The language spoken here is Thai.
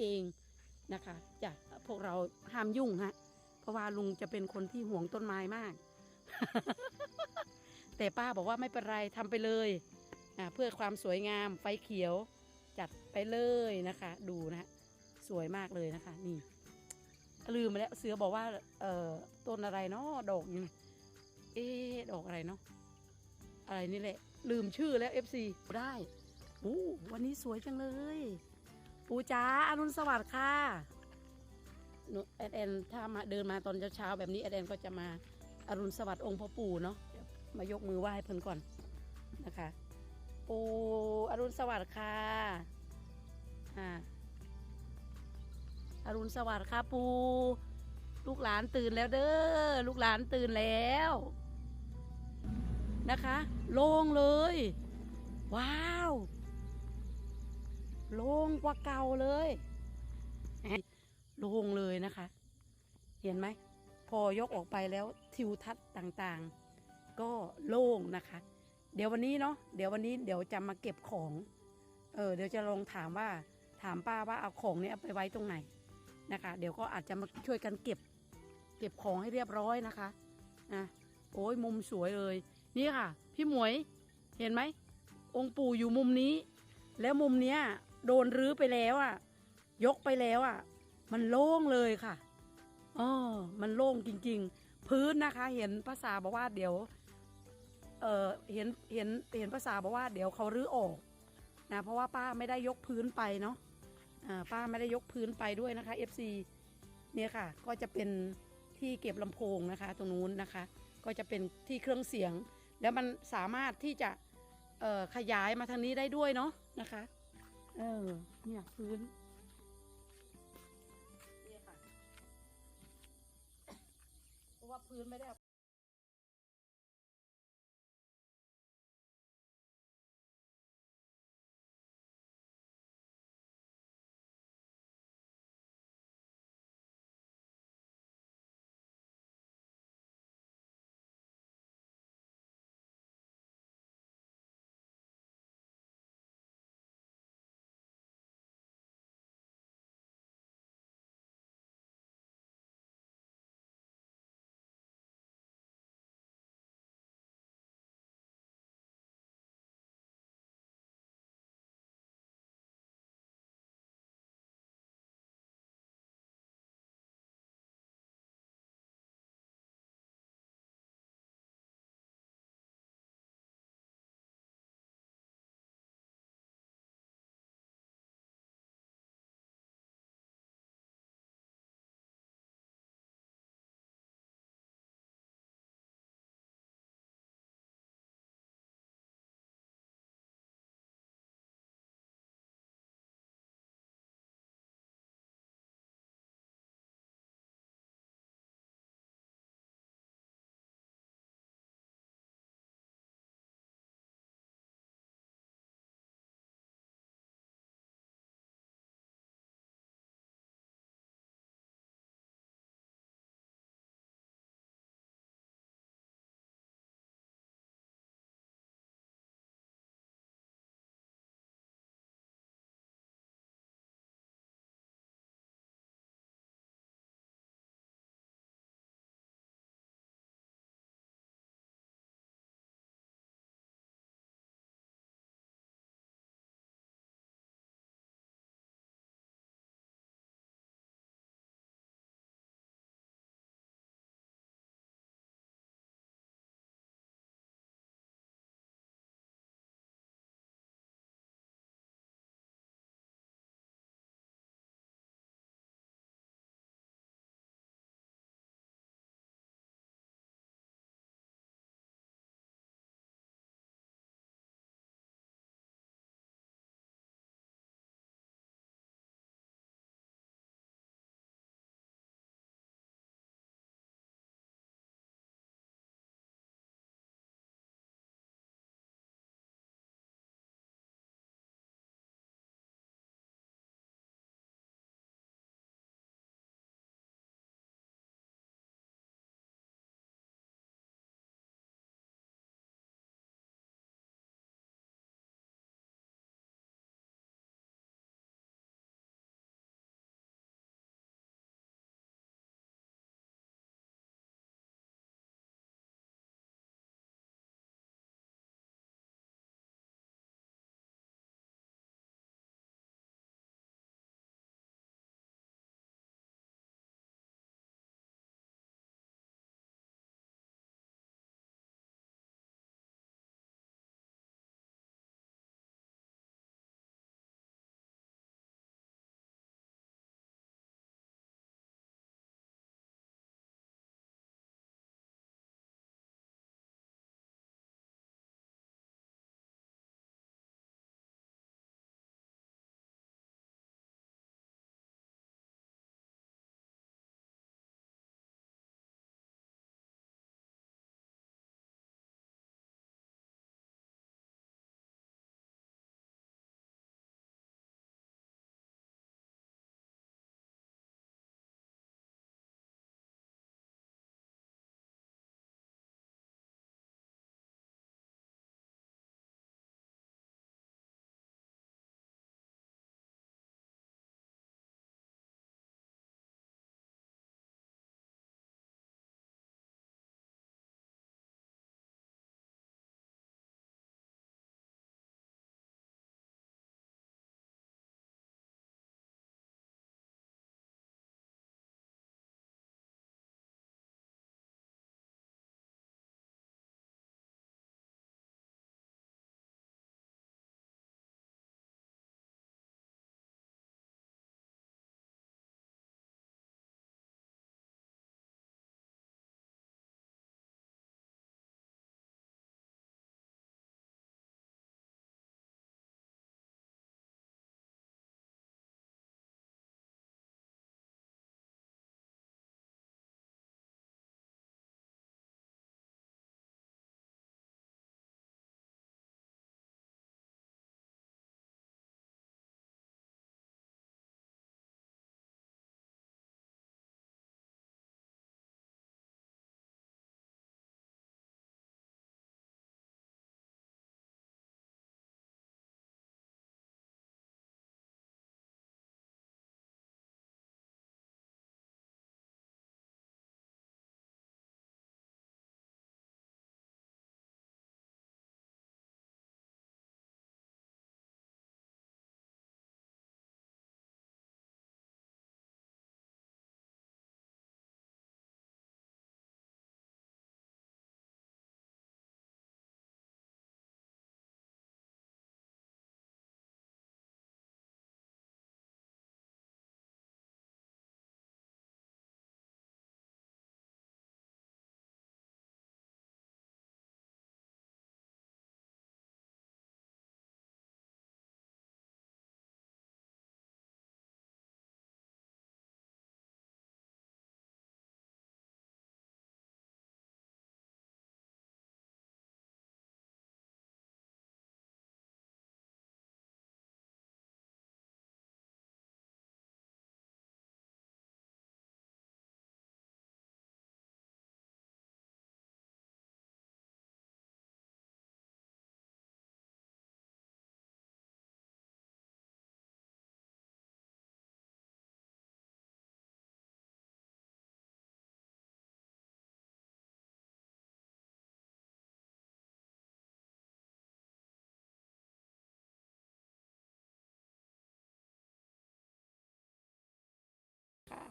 เองนะคะจ้ะพวกเราห้ามยุ่งฮะเพราะว่าลุงจะเป็นคนที่ห่วงต้นไม้มาก แต่ป้าบอกว่าไม่เป็นไรทำไปเลยเพื่อความสวยงามไฟเขียวจัดไปเลยนะคะ ดูนะฮะสวยมากเลยนะคะ นี่ ลืมไปแล้วเสือบอกว่า เอ่อต้นอะไรเนาะดอกนี่เอ๊ดอกอะไรเนาะอะไรนี่แหละ ลืมชื่อแล้ว FC ได้อู้วันนี้สวยจังเลย ปูจ๋าอรุณสวัสดิ์ค่ะหนูแอนแอนถ้ามาเดินมาตอนเช้าๆแบบนี้แอนแอนก็จะมาอรุณสวัสดิ์องค์พ่อปู่เนาะมายกมือไหว้เพิ่นก่อนนะคะ ปูอรุณสวัสดิ์ค่ะอ่าอรุณสวัสดิ์ค่ะปูลูกหลานตื่นแล้วเด้อลูกหลานตื่นแล้วนะคะ โล่งเลย ว้าว โล่งกว่าเก่าเลยโล่งเลยนะคะ เห็นไหม พอยกออกไปแล้วทิวทัศน์ต่างๆ ก็โล่งนะคะ เดี๋ยววันนี้เนาะเดี๋ยววันนี้เดี๋ยวจะมาเก็บของเออเดี๋ยวจะลองถามว่าถามป้าว่าเอาของเนี้ยไปไว้ตรงไหนนะคะ เดี๋ยวก็อาจจะมาช่วยกันเก็บ เก็บของให้เรียบร้อยนะคะอะโอ้ยมุมสวยเลย นี่ค่ะ พี่หมวยเห็นไหมองค์ปู่อยู่มุมนี้ แล้วมุมเนี้ย โดนรื้อไปแล้วอะ ยกไปแล้วอะ มันโล่งเลยค่ะอ๋อมันโล่งจริง ๆ พื้นนะคะ เห็นภาษาบอกว่าเดี๋ยว เออเห็นเห็นเห็นภาษาบอกว่าเดี๋ยวเขารื้อออกนะเพราะว่าป้าไม่ได้ยกพื้นไปเนาะอ่าป้าไม่ได้ยกพื้นไปด้วยนะคะ FC เนี่ยค่ะ ก็จะเป็นที่เก็บลำโพงนะคะ ตรงนู้นนะคะ ก็จะเป็นที่เครื่องเสียง แล้วมันสามารถที่จะเอ่อขยายมาทางนี้ได้ด้วยเนาะนะคะ เออ เนี่ยพื้นเนี่ยค่ะเพราะว่าพื้นไม่ได้เอา